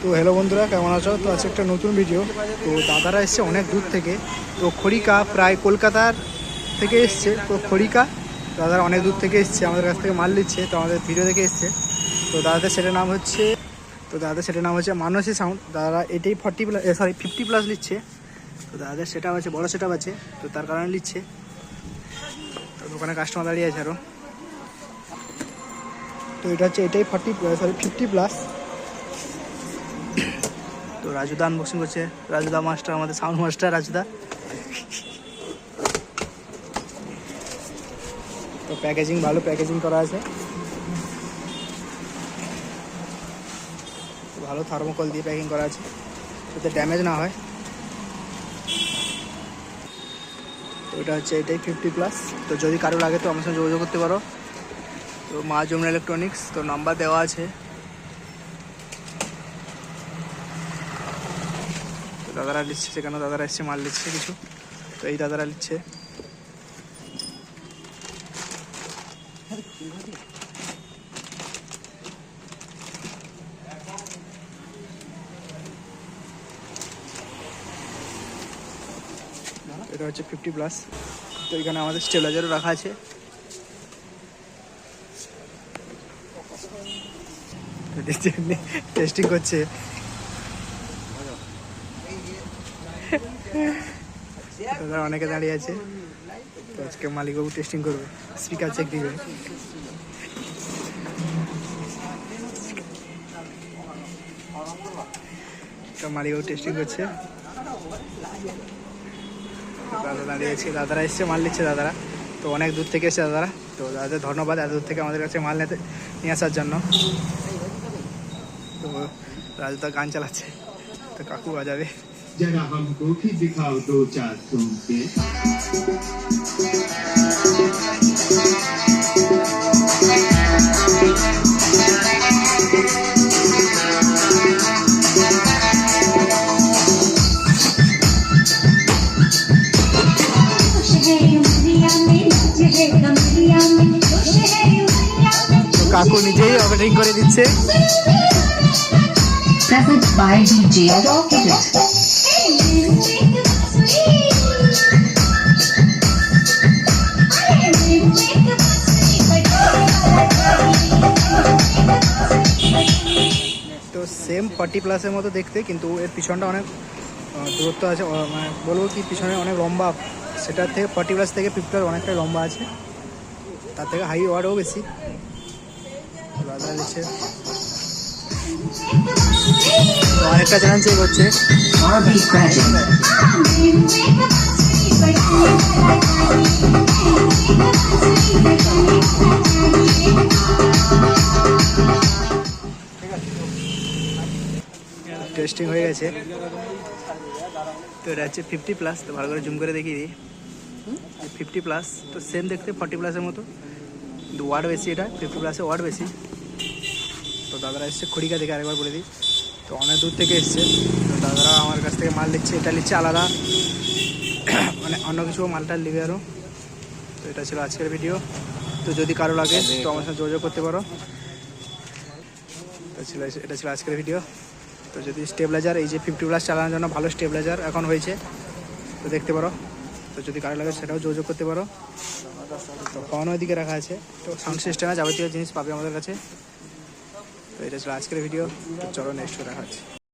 তো হ্যালো বন্ধুরা, কেমন আছো? তো আজকে একটা নতুন ভিডিও তো দাদারা এসছে অনেক দূর থেকে। তো খড়িকা প্রায় কলকাতার থেকে এসছে। তো খড়িকা, দাদারা অনেক দূর থেকে এসছে, আমাদের কাছ থেকে মাল নিচ্ছে, তো আমাদের ভিডিও দেখে এসছে। তো দাদাদের সেটার নাম হচ্ছে, তো দাদাদের সেটার নাম হচ্ছে মানসী সাউন্ড দাদারা এটাই forty plus sorry fifty plus নিচ্ছে তো দাদাদের সেটা আছে, বড় সেটা আছে, তো তার কারণে নিচ্ছে তো দোকানে কাস্টমার দাঁড়িয়ে আছে আরও তো এটা হচ্ছে, এটাই ফর্টি সরি ফিফটি প্লাস তো রাজুদা আনবক্সিং করছে। রাজুদা মাস্টার আমাদের সাউন্ড মাস্টার রাজুদা। তো প্যাকেজিং ভালো প্যাকেজিং করা আছে। ভালো থার্মোকল দিয়ে প্যাকিং করা আছে। যাতে ড্যামেজ না হয়। তো এটা হচ্ছে, এটাই ফিফটি প্লাস তো যদি কারও লাগে তো আমার সঙ্গে যোগাযোগ করতে পারো। তো মা জমনা ইলেকট্রনিক্স তো নাম্বার দেওয়া আছে। দাদারা নিচ্ছে সেখানে দাদারা এসছে মাল নিচ্ছে কিছু, তো এই দাদারা নিচ্ছে এটা হচ্ছে ফিফটি প্লাস তো এখানে আমাদের স্টেবিলাইজারও রাখা আছে। টেস্টিং করছে। দাদা অনেকে দাঁড়িয়ে আছে। তো আজকে মালিকবাবু টেস্টিং করবে। স্পিকার চেক দিবে। তো মালিকবাবু টেস্টিং করছে। দাদা দাঁড়িয়ে আছে। দাদারা এসছে, মাল নিচ্ছে দাদারা। তো অনেক দূর থেকে এসছে দাদারা। তো দাদাদের ধন্যবাদ এত দূর থেকে আমাদের কাছে মাল নিতে, নিয়ে আসার জন্য। তো রাজুদা গান চালাচ্ছে। তো কাকু বাজাবে। जरा हमको भी दिखाओ दो चार तुम के खुश है उमरिया में नाच है कमरिया में खुश है उमरिया में তো কাকু নিজেই অপারেটিং করে দিচ্ছে Present by DJ Rocket. তো সেম ফর্টি প্লাসের মতো দেখতে, কিন্তু এর পিছনটা অনেক দূরত্ব আছে মানে বলব কি পিছনে অনেক লম্বা। সেটার থেকে ফর্টি প্লাস থেকে ফিফটি অনেকটাই লম্বা আছে। তার থেকে হাই ওয়ার্ডও বেশি। নিচ্ছে তো অনেকটা চ্যালেঞ্জ চেক হচ্ছে টেস্টিং হয়ে গেছে। তো এটা হচ্ছে ফিফটি প্লাস তো ভালো করে জুম করে দেখিয়ে দিই। ফিফটি প্লাস তো সেম দেখতে ফর্টি প্লাসের মতো। কিন্তু ওয়ার্ড বেশি এটা ফিফটি প্লাসে ওয়ার্ড বেশি। দাদারা এসছে খড়িকা থেকে আরেকবার বলে দিই। তো অনেক দূর থেকে এসছে। তো দাদারা আমার কাছ থেকে মাল নিচ্ছে এটা নিচ্ছে আলাদা। মানে অন্য কিছু মালটা নেবে আরও তো এটা ছিল আজকের ভিডিও তো যদি কারও লাগে তো আমার সাথে যোগাযোগ করতে পারো। তো ছিল এটা ছিল আজকের ভিডিও তো যদি স্টেবিলাইজার এই যে ফিফটি প্লাস চালানোর জন্য ভালো স্টেবিলাইজার এখন হয়েছে তো দেখতে পারো। তো যদি কারও লাগে সেটাও যোগাযোগ করতে পারো। তো ফোন ওইদিকে রাখা আছে। তো সাউন্ড সিস্টেমে যাবতীয় জিনিস পাবে আমাদের কাছে। তো এটা ছিল আজকের ভিডিও চলো নেক্সট আছে